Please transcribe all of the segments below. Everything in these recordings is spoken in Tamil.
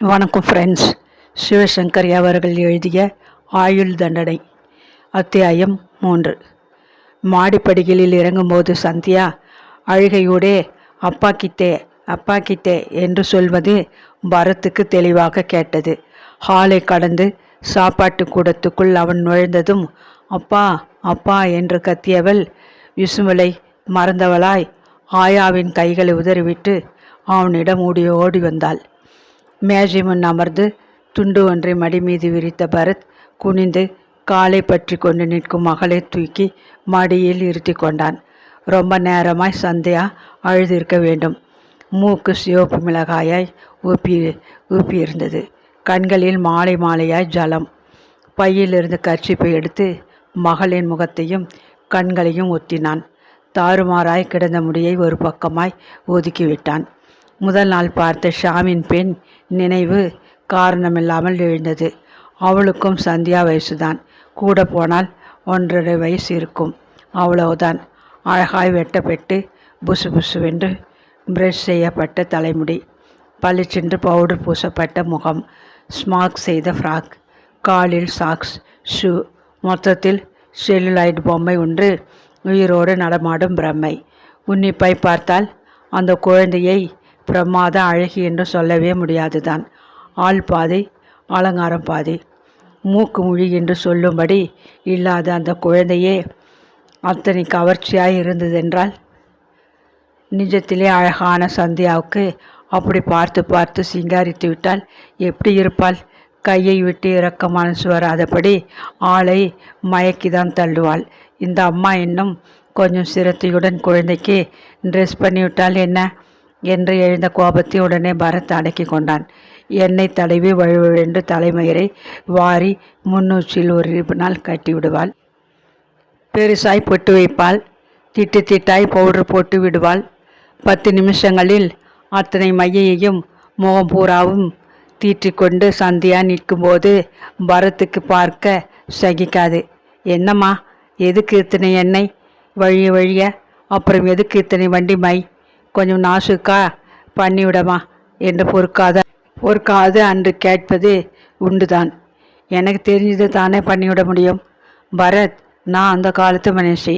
வணக்கம் ஃப்ரெண்ட்ஸ் சிவசங்கரி அவர்கள் எழுதிய ஆயுள் தண்டனை அத்தியாயம் மூன்று. மாடிப்படிகளில் இறங்கும்போது சந்தியா அழுகையோடே அப்பா கிட்டே அப்பா கிட்டே என்று சொல்வது பரத்துக்கு தெளிவாக கேட்டது. ஹாலை கடந்து சாப்பாட்டு கூடத்துக்குள் அவன் நுழைந்ததும் அப்பா அப்பா என்று கத்தியவள் விசுமலை மறந்தவளாய் ஆயாவின் கைகளை உதறிவிட்டு அவனிடம் ஓடி ஓடி வந்தாள். மேஜை முன் அமர்ந்து துண்டு ஒன்றை மடி மீது விரித்த பரத் குனிந்து காலை பற்றி கொண்டு நிற்கும் மகளை தூக்கி மடியில் இருத்தி கொண்டான். ரொம்ப நேரமாய் சந்தையா அழுதிருக்க வேண்டும். மூக்கு சிவப்பு மிளகாயாய் ஊப்பி ஊப்பி இருந்தது கண்களில் மாலை மாலையாய் ஜலம். பையிலிருந்து கர்ச்சிப்பை எடுத்து மகளின் முகத்தையும் கண்களையும் ஒத்தினான். தாறுமாறாய் கிடந்த முடியை ஒரு பக்கமாய் ஒதுக்கிவிட்டான் முதல் நாள் பார்த்த ஷாமின் பெண் நினைவு காரணமில்லாமல் எழுந்தது. அவளுக்கும் சந்தியா வயசுதான். கூட போனால் ஒன்றரை வயசு இருக்கும். அவ்வளவுதான். அழகாய் வெட்டப்பட்டு புசு புசுவென்று பிரஷ் செய்யப்பட்ட தலைமுடி. பளிச்சென்று பவுடர் பூசப்பட்ட முகம். ஸ்மாக் செய்த ஃப்ராக் காலில் சாக்ஸ் ஷூ மொத்தத்தில் செல்லுலாய்டு பொம்மை ஒன்று உயிரோடு நடமாடும் பிரம்மை. உன்னிப்பாய் பார்த்தால் அந்த குழந்தையை பிரமாத அழகி என்று சொல்லவே முடியாது தான் ஆள் பாதை அலங்காரம் பாதை. மூக்கு மொழி என்று சொல்லும்படி இல்லாத அந்த குழந்தையே அத்தனை கவர்ச்சியாய் இருந்ததென்றால் நிஜத்திலே அழகான சந்தியாவுக்கு அப்படி பார்த்து பார்த்து சிங்காரித்து விட்டால் எப்படி இருப்பாள்? கையை விட்டு இறக்கமான சுவராதபடி வராதபடி ஆளை மயக்கிதான் தள்ளுவாள். இந்த அம்மா இன்னும் கொஞ்சம் சிரத்தையுடன் குழந்தைக்கு ட்ரெஸ் பண்ணிவிட்டால் என்ன? என்று எழுந்த கோபத்தை உடனே பரத் அடக்கி கொண்டான். எண்ணெய் தடவி வழுவழென்று தலைமயிரை வாரி முன்னூச்சில் ஒரு நாள் கட்டி விடுவாள் பெருசாய் பொட்டு வைப்பாள். திட்டு திட்டாய் பவுடர் போட்டு விடுவாள். பத்து நிமிஷங்களில் அத்தனை மையையும் முகம் பூராவும் தீற்றிக்கொண்டு சந்தியா நிற்கும்போது பரத்துக்கு பார்க்க சகிக்காது. என்னம்மா எதுக்கு இத்தனை எண்ணெய்? வழிய வழிய அப்புறம் எதுக்கு இத்தனை வண்டி மை? கொஞ்சம் நாசுக்கா? பண்ணிவிடமா என்று பொறுக்காத பொறுக்காது அன்று கேட்பது உண்டுதான். எனக்கு தெரிஞ்சது தானே பண்ணிவிட முடியும். பரத் நான் அந்த காலத்து மனுஷி.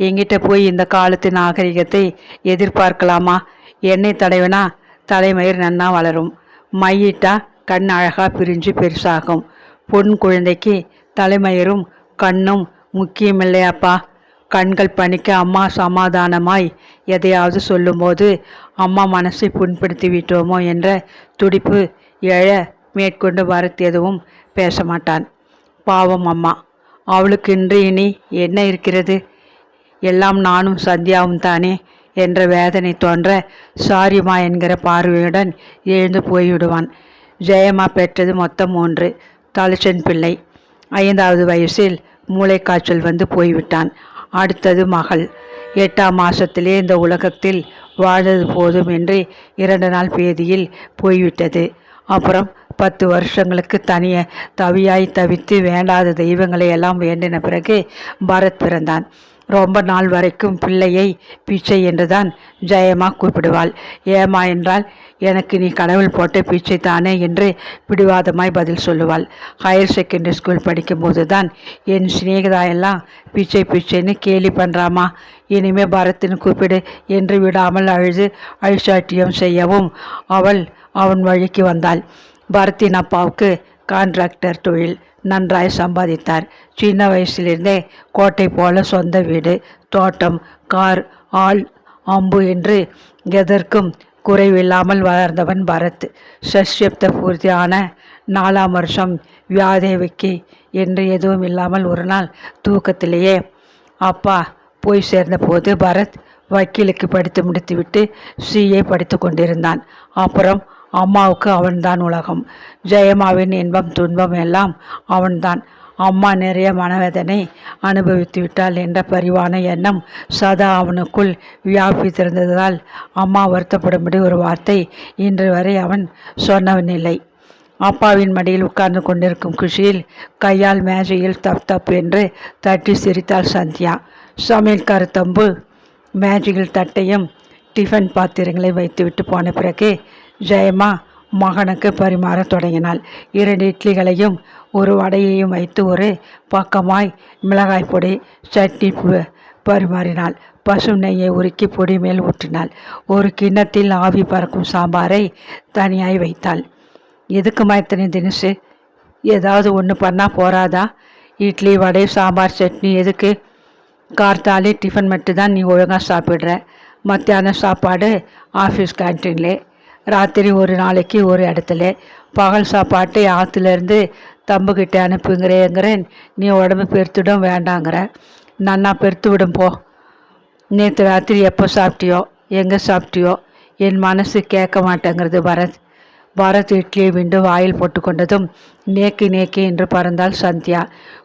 எங்கிட்ட போய் இந்த காலத்து நாகரிகத்தை எதிர்பார்க்கலாமா? எண்ணெய் தடவினா தலைமயிர் நன்னா வளரும். மையிட்டா கண் அழகாக பிரிஞ்சு பெருசாகும். பொன் குழந்தைக்கு தலைமயிரும் கண்ணும் முக்கியமில்லையாப்பா? கண்கள் பணிக்க அம்மா சமாதானமாய் எதையாவது சொல்லும்போது அம்மா மனசை புண்படுத்தி விட்டோமோ என்ற துடிப்பு எழ மேற்கொண்டு வரத் எதுவும் பேச மாட்டான் பாவம் அம்மா அவளுக்கு இன்று இனி என்ன இருக்கிறது? எல்லாம் நானும் சந்தியாவும் தானே என்ற வேதனை தோன்ற சாரிமா என்கிற பார்வையுடன் எழுந்து போய்விடுவான். ஜெயமா பெற்றது மொத்தம் மூன்று. தலச்சன் பிள்ளை. ஐந்தாவது வயசில் மூளைக்காய்ச்சல் வந்து போய்விட்டான். அடுத்தது மகள். எட்டாம் மாசத்திலே இந்த உலகத்தில் வாழ்ந்தது போதும் என்று இரண்டு நாள் பேதியில் போய்விட்டது. அப்புறம் பத்து வருஷங்களுக்கு தனிய தவியாய் தவித்து வேண்டாத தெய்வங்களை எல்லாம் வேண்டின பிறகு பரத் பிறந்தான். ரொம்ப நாள் வரைக்கும் பிள்ளையை பிச்சை என்றுதான் ஜெயமா கூப்பிடுவாள். ஏமா என்றால் எனக்கு நீ கடவுள் போட்ட பிச்சை தானே என்று பிடிவாதமாய் பதில் சொல்லுவாள். ஹையர் செகண்டரி ஸ்கூல் படிக்கும்போது தான் என் சிநேகிதா எல்லாம் பிச்சை பிச்சைன்னு கேலி பண்ணுறாமா இனிமே பரத்துன்னு கூப்பிடு என்று விடாமல் அழுது அழிச்சாட்டியம் செய்யவும் அவள் அவன் வழிக்கு வந்தாள். பரத்தின் அப்பாவுக்கு கான்ட்ராக்டர் தொழில் நன்றாய் சம்பாதித்தார். சின்ன வயசிலிருந்தே கோட்டை போல சொந்த வீடு தோட்டம் கார் ஆள் அம்பு என்று எதற்கும் குறைவில்லாமல் வளர்ந்தவன் பரத். சஷ்யப்த பூர்த்தியான நாலாம் வருஷம் வியாதேவிக்கு என்று எதுவும் இல்லாமல் ஒரு நாள் தூக்கத்திலேயே அப்பா போய் சேர்ந்தபோது பரத் வக்கீலுக்கு படித்து முடித்துவிட்டு சிஏ படித்து கொண்டிருந்தான். அப்புறம் அம்மாவுக்கு அவன்தான் உலகம். ஜெயமாவின் இன்பம் துன்பம் எல்லாம் அவன்தான். அம்மா நிறைய மனவேதனை அனுபவித்து விட்டாள் என்ற பரிவான எண்ணம் சதா அவனுக்குள் வியாபித்திருந்ததால் அம்மா வருத்தப்படும்படி ஒரு வார்த்தை இன்று வரை அவன் சொன்னவனில்லை அப்பாவின் மடியில் உட்கார்ந்து கொண்டிருக்கும் குஷியில் கையால் மேஜையில் தப் தப் என்று தட்டி சிரித்தாள் சந்தியா. சமையல் தம்பு மேஜையில் தட்டையும் டிஃபன் பாத்திரங்களை வைத்துவிட்டு போன பிறகு ஜெயமா மகனுக்கு பரிமாறத் தொடங்கினாள். இரண்டு இட்லிகளையும் ஒரு வடையையும் வைத்து ஒரு பக்கமாய் மிளகாய் பொடி சட்னி பு- பரிமாறினாள். பசு நெய்யை உருக்கி பொடி மேல் ஊற்றினாள். ஒரு கிண்ணத்தில் ஆவி பறக்கும் சாம்பாரை தனியாய் வைத்தாள். எதுக்குமா இத்தனை தினசு? ஏதாவது ஒன்று பண்ணால் போறாதா? இட்லி வடை சாம்பார் சட்னி எதுக்கு? கார்த்தாலே டிஃபன் மட்டும் தான் நீ ஒழுங்காக சாப்பிட்ற. மத்தியானம் சாப்பாடு ஆஃபீஸ் கேன்டீன்லே ராத்திரி ஒரு நாளைக்கு ஒரு இடத்துல. பகல் சாப்பாட்டை ஆற்றுலேருந்து தம்புக்கிட்ட அனுப்புங்கிறேங்கிறேன். நீ உடம்பு பெருத்துடும் வேண்டாங்கிற. நன்னா பெருத்து விடும் போ. நேற்று ராத்திரி எப்போ சாப்பிட்டியோ? எங்கே சாப்பிட்டியோ? என் மனசு கேட்க மாட்டேங்கிறது பரத். பரத் இட்லியை விண்டு வாயில் போட்டுக்கொண்டதும் நேக்கு நேக்கு என்று பறந்தாள் சந்தியா.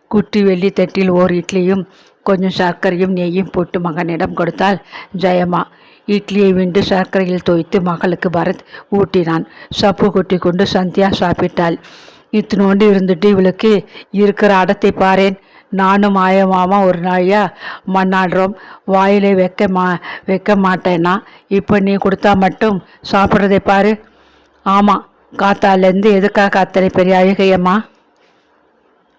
குட்டி வெள்ளி தட்டில் ஓர் இட்லியும் கொஞ்சம் சர்க்கரையும் நெய்யும் போட்டு மகனிடம் கொடுத்தால் ஜெயமா இட்லியை விண்டு சர்க்கரையில் தோய்த்து மகளுக்கு பரத் ஊட்டினான். சப்பு கொட்டி கொண்டு சந்தியா சாப்பிட்டாள். இத்தினோண்டு இருந்துட்டு இவளுக்கு இருக்கிற அடத்தை பாரேன். நானும் மாயமாமா ஒரு நாளையா மண்ணாடுறோம். வாயிலே வைக்க மா வைக்க மாட்டேன்னா இப்போ நீ கொடுத்தா மட்டும் சாப்பிட்றதை பாரு. ஆமாம் காத்தாலேருந்து எதுக்காக அத்தனை பெரிய அழுகையம்மா?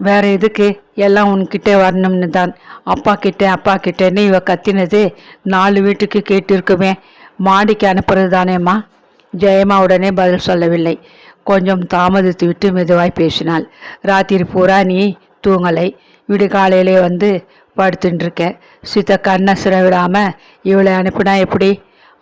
வேற எதுக்கு? எல்லாம் உன்கிட்ட வரணும்னு தான் அப்பா கிட்ட அப்பா கிட்டேன்னு இவ கத்தினது நாலு வீட்டுக்கு கேட்டிருக்குமே. மாடிக்கு அனுப்புறது தானேம்மா ஜெயமா உடனே பதில் சொல்லவில்லை. கொஞ்சம் தாமதித்து விட்டு மெதுவாய் பேசினாள். ராத்திரி பூரா நீ தூங்கலை. விடுகாலையிலே வந்து படுத்துட்டுருக்க சித்த கண்ணை சிற விடாமல் இவளை அனுப்புனா எப்படி?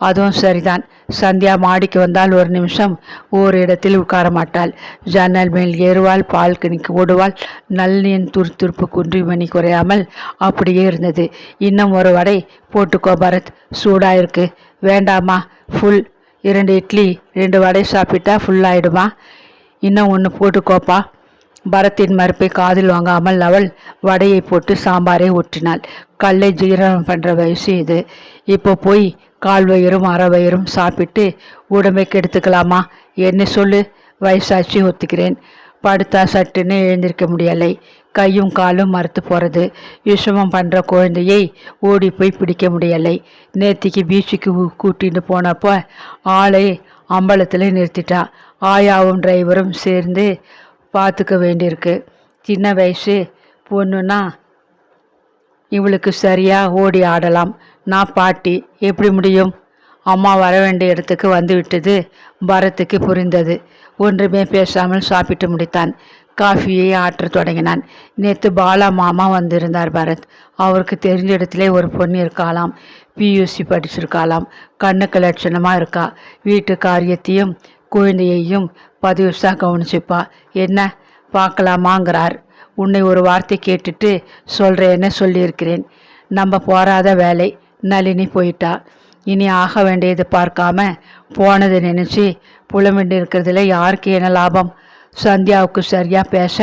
அதுவும் சரிதான். சந்தியா மாடிக்கு வந்தால் ஒரு நிமிஷம் ஓர் இடத்தில் உட்கார மாட்டாள். ஜன்னல் மேல் ஏறுவாள் பால்கனிக்கு ஓடுவாள். நல்லின் துருத்துருப்பு குன்றி மணி குறையாமல் அப்படியே இருந்தது. இன்னும் ஒரு வடை போட்டுக்கோ பரத் சூடாக இருக்கு வேண்டாமா ஃபுல் இரண்டு இட்லி ரெண்டு வடை சாப்பிட்டா ஃபுல்லாயிடுமா இன்னும் ஒன்று போட்டுக்கோப்பா. பரத்தின் மறுப்பை காதில் வாங்காமல் அவள் வடையை போட்டு சாம்பாரை ஊற்றினாள் கல்லை ஜீரணம் பண்ணுற வயசு இது. இப்போ போய் கால் அறவயிறும் வயிறும் சாப்பிட்டு உடம்பை கெடுத்துக்கலாமா? என்ன சொல்லு? வயசாச்சு ஒத்துக்கிறேன். படுத்தா சட்டுன்னு எழுந்திருக்க முடியலை. கையும் காலும் மறுத்து போகிறது விஷமம் பண்ணுற குழந்தையை ஓடி போய் பிடிக்க முடியலை. நேத்திக்கு பீச்சுக்கு கூட்டின்னு போனப்போ ஆளை அம்பலத்தில் நிறுத்திட்டா. ஆயாவும் டிரைவரும் சேர்ந்து பார்த்துக்க வேண்டியிருக்கு. சின்ன வயசு பொண்ணுன்னா இவளுக்கு சரியாக ஓடி ஆடலாம். நான் பாட்டி எப்படி முடியும் அம்மா வர வேண்டிய இடத்துக்கு வந்துவிட்டது பரத்துக்கு புரிந்தது. ஒன்றுமே பேசாமல் சாப்பிட்டு முடித்தான். காஃபியை ஆற்றத் தொடங்கினான். நேற்று பாலா மாமா வந்திருந்தார் பரத். அவருக்கு தெரிஞ்ச இடத்துல ஒரு பொண்ணு இருக்காளாம். பியூசி படிச்சிருக்காளாம். கண்ணுக்கு லட்சணமாக இருக்கா. வீட்டு காரியத்தையும் குழந்தையையும் பதிவுசா கவனிச்சுப்பா. என்ன? பார்க்கலாமாங்கிறார். உன்னை ஒரு வார்த்தை கேட்டுட்டு சொல்கிறேன்னு சொல்லியிருக்கிறேன். நம்ம போராத வேலை. நளினி போயிட்டா. இனி ஆக வேண்டியது பார்க்காம போனதை நினச்சி புலமிண்டு இருக்கிறதுல யாருக்கு என்ன லாபம்? சந்தியாவுக்கு சரியாக பேச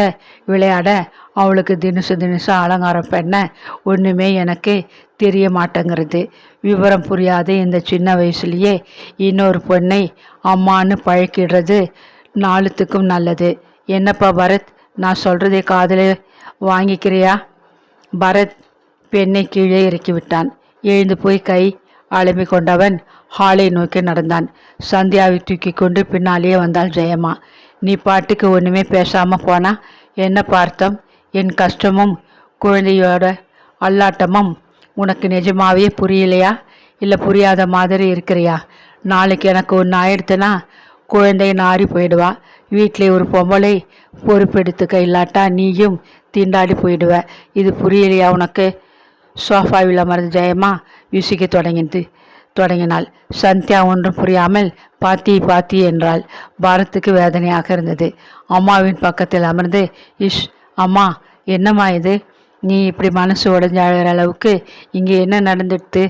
விளையாட அவளுக்கு தினுசு தினுசு அலங்காரம் பண்ண ஒன்றுமே எனக்கு தெரிய மாட்டேங்கிறது. விவரம் புரியாத இந்த சின்ன வயசுலேயே இன்னொரு பொண்ணை அம்மான்னு பழக்கிடுறது நாளுத்துக்கும் நல்லது. என்னப்பா பரத் நான் சொல்கிறதே காதில் வாங்கிக்கிறியா? பரத் பெண்ணை கீழே இறக்கி விட்டான் எழுந்து போய் கை அலம்பி கொண்டவன் ஹாலை நோக்கி நடந்தான். சந்தியாவை தூக்கி கொண்டு பின்னாலேயே வந்தாள் ஜெயம்மா. நீ பாட்டுக்கு ஒன்றுமே பேசாமல் போனா என்ன பார்த்தம்? என் கஷ்டமும் குழந்தையோட அல்லாட்டமும் உனக்கு நிஜமாவே புரியலையா? இல்லை புரியாத மாதிரி இருக்கிறியா? நாளைக்கு எனக்கு ஒன்று ஆயிடுத்துனா குழந்தை நாரி போயிடுவா. வீட்டில் ஒரு பொம்பளை பொறுப்பெடுத்துக்க இல்லாட்டா நீயும் திண்டாடி போயிடுவ. இது புரியலையா உனக்கு? சோஃபாவில் அமர்ந்து ஜெயமா யூசிக்க தொடங்கினது தொடங்கினாள் சந்தியா ஒன்றும் புரியாமல் பாத்தி பாத்தி என்றாள். பாரத்துக்கு வேதனையாக இருந்தது. அம்மாவின் பக்கத்தில் அமர்ந்து இஷ் அம்மா என்னம்மா இது? நீ இப்படி மனசு உடஞ்சு அழுகிற அளவுக்கு இங்கே என்ன நடந்துடுத்து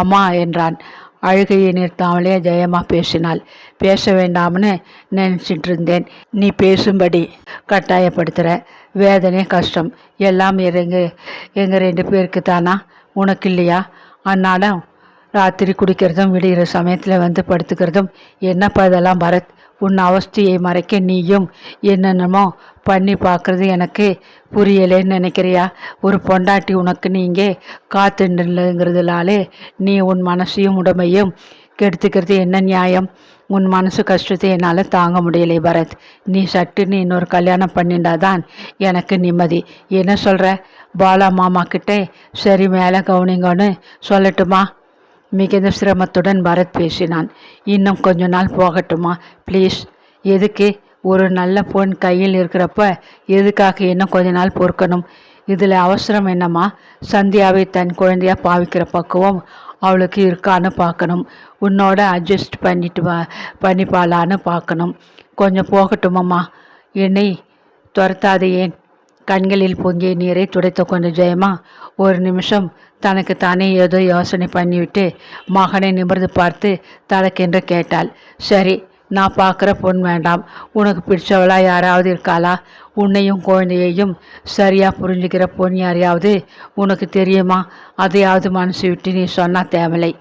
அம்மா என்றான். அழுகையை நிறுத்தாமலே ஜெயமா பேசினாள். பேச வேண்டாம்னு நினச்சிட்டு இருந்தேன். நீ பேசும்படி கட்டாயப்படுத்துகிற வேதனை கஷ்டம். எல்லாம் இறங்க. எங்கள் ரெண்டு பேருக்கு தானா? உனக்கு இல்லையா? அதனால் ராத்திரி குடிக்கிறதும் விடுகிற சமயத்தில் வந்து படுத்துக்கிறதும் என்னப்பா இதெல்லாம் பரத் உன் அவஸ்தையை மறைக்க நீயும் என்னென்னமோ பண்ணி பார்க்குறது எனக்கு புரியலேன்னு நினைக்கிறியா? ஒரு பொண்டாட்டி உனக்கு நீங்கள் காத்துண்டுங்கிறதுனாலே நீ உன் மனசையும் உடமையும் கெடுத்துக்கிறது என்ன நியாயம்? உன் மனசு கஷ்டத்தை என்னால் தாங்க முடியலை பரத். நீ சட்டுன்னு இன்னொரு கல்யாணம் பண்ணிண்டாதான் எனக்கு நிம்மதி. என்ன சொல்கிற பாலா மாமா கிட்டே சரி மேலே கவுனிங்கன்னு சொல்லட்டுமா? மிகுந்த சிரமத்துடன் பரத் பேசினான். இன்னும் கொஞ்ச நாள் போகட்டுமா? ப்ளீஸ். எதுக்கு? ஒரு நல்ல பொன் கையில் இருக்கிறப்ப எதுக்காக இன்னும் கொஞ்ச நாள் பொறுக்கணும்? இதில் அவசரம் என்னம்மா? சந்தியாவை தன் குழந்தையாக பாவிக்கிற பக்குவம் அவளுக்கு இருக்கான்னு பார்க்கணும். உன்னோட அட்ஜஸ்ட் பண்ணிட்டு வா பண்ணிப்பாளான்னு பார்க்கணும். கொஞ்சம் போகட்டுமம்மா. என்னை துரத்தாது. ஏன் கண்களில் பொங்கிய நீரை துடைத்த கொண்டு ஜெயமா ஒரு நிமிஷம் தனக்கு தானே ஏதோ யோசனை பண்ணிவிட்டு மகனை நிமிர்ந்து பார்த்து தனக்கென்று கேட்டாள். சரி நான் பார்க்குற பொண் வேண்டாம். உனக்கு பிடிச்சவளா யாராவது இருக்காளா? உன்னையும் குழந்தையையும் சரியாக புரிஞ்சுக்கிற பொன் யாரையாவது உனக்கு தெரியுமா? அதையாவது மனசு விட்டு நீ சொன்னா தேவலை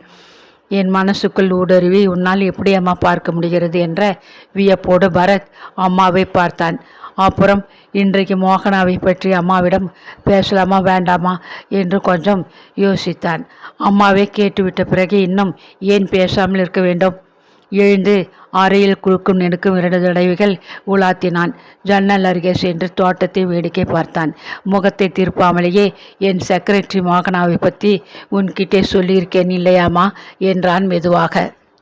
என் மனசுக்குள் ஊடுருவி உன்னால் எப்படி அம்மா பார்க்க முடிகிறது என்ற வியப்போடு பரத் அம்மாவை பார்த்தான். அப்புறம் இன்றைக்கு மோகனாவை பற்றி அம்மாவிடம் பேசலாமா வேண்டாமா? என்று கொஞ்சம் யோசித்தான். அம்மாவை கேட்டுவிட்ட பிறகு இன்னும் ஏன் பேசாமல் இருக்க வேண்டும்? எழுந்து அறையில் குறுக்கும் நெடுக்கும் இரண்டு தடவைகள் உலாத்தினான். ஜன்னல் அருகே சென்று தோட்டத்தை வேடிக்கை பார்த்தான். முகத்தை திருப்பாமலேயே என் செக்ரட்டரி மோகனாவை பற்றி உன்கிட்டே சொல்லியிருக்கேன் இல்லையாமா என்றான் மெதுவாக.